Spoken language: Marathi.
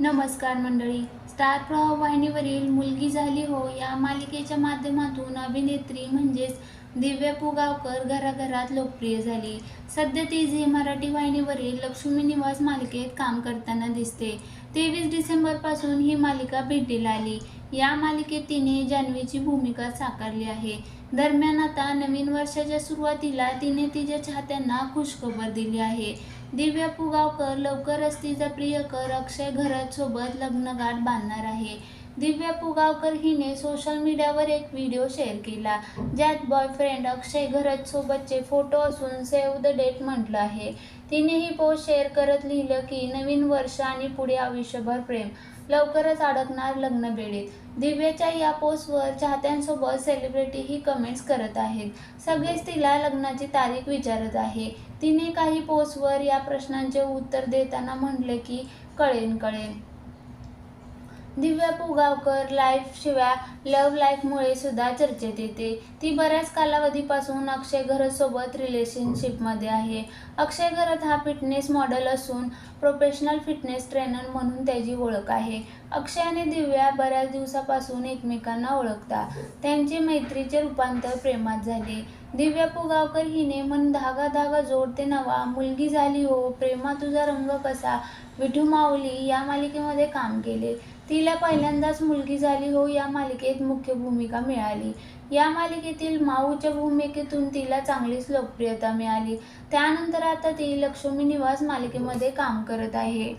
नमस्कार मंडळी. स्टार प्रवाह वाहिनीवरील मुलगी झाली हो या मालिकेच्या माध्यमातून अभिनेत्री म्हणजेच दिव्या पुगावकर घराघरात लोकप्रिय झाली. सध्या ती झी मराठी वाहिनीवरील लक्ष्मी निवास मालिकेत काम करताना दिसते. तेवीस डिसेंबरपासून ही मालिका भेटीला आली. या मालिकेत तिने जान्हवीची भूमिका साकारली आहे. दरम्यान आता नवीन वर्षाच्या सुरुवातीला तिने तिच्या चाहत्यांना खुशखबर दिली आहे. दिव्या पुगावकर लवकरच तिचा प्रियकर अक्षय घरत सोबत लग्नगाठ बांधणार आहे. दिव्या पुगावकर हिने सोशल मीडियावर एक व्हिडिओ शेअर केला ज्यात बॉयफ्रेंड अक्षय घरत सोबतचे फोटो असून सेव्ह द डेट म्हटलं आहे. तिने ही पोस्ट शेअर करत लिहिलं की नवीन वर्ष आणि पुढे आयुष्यभर प्रेम. लवकरच अडकणार लग्न बेडीत दिव्याच्या या पोस्टवर चाहत्यांसोबत सेलिब्रिटीही कमेंट्स करत आहेत. सगळेच तिला लग्नाची तारीख विचारत आहे. तिने काही पोस्टवर या प्रश्नांचे उत्तर देताना म्हटले की कळेन कळेन. दिव्या पुगावकर लाईफ शिवाय लव्ह लाईफमुळे सुद्धा चर्चेत येते. ती बऱ्याच कालावधीपासून अक्षय घरतसोबत रिलेशनशिपमध्ये आहे. अक्षय घरत हा फिटनेस मॉडेल असून प्रोफेशनल फिटनेस ट्रेनर म्हणून त्याची ओळख आहे. अक्षय आणि दिव्या बऱ्याच दिवसापासून एकमेकांना ओळखता त्यांचे मैत्रीचे रूपांतर प्रेमात झाले. दिव्या पुगावकर हिने मन धागा धागा जोडते नवा. मुलगी झाली हो प्रेमा तुझा रंग कसा? विठू माऊली या मालिकेमध्ये काम केले. तिला पहिल्यांदाच मुलगी झाली हो या मालिकेत मुख्य भूमिका मिळाली. या मालिकेतील माऊच्या भूमिकेतून तिला चांगलीच लोकप्रियता मिळाली. त्यानंतर आता ती लक्ष्मी निवास मालिकेमध्ये काम करत आहे.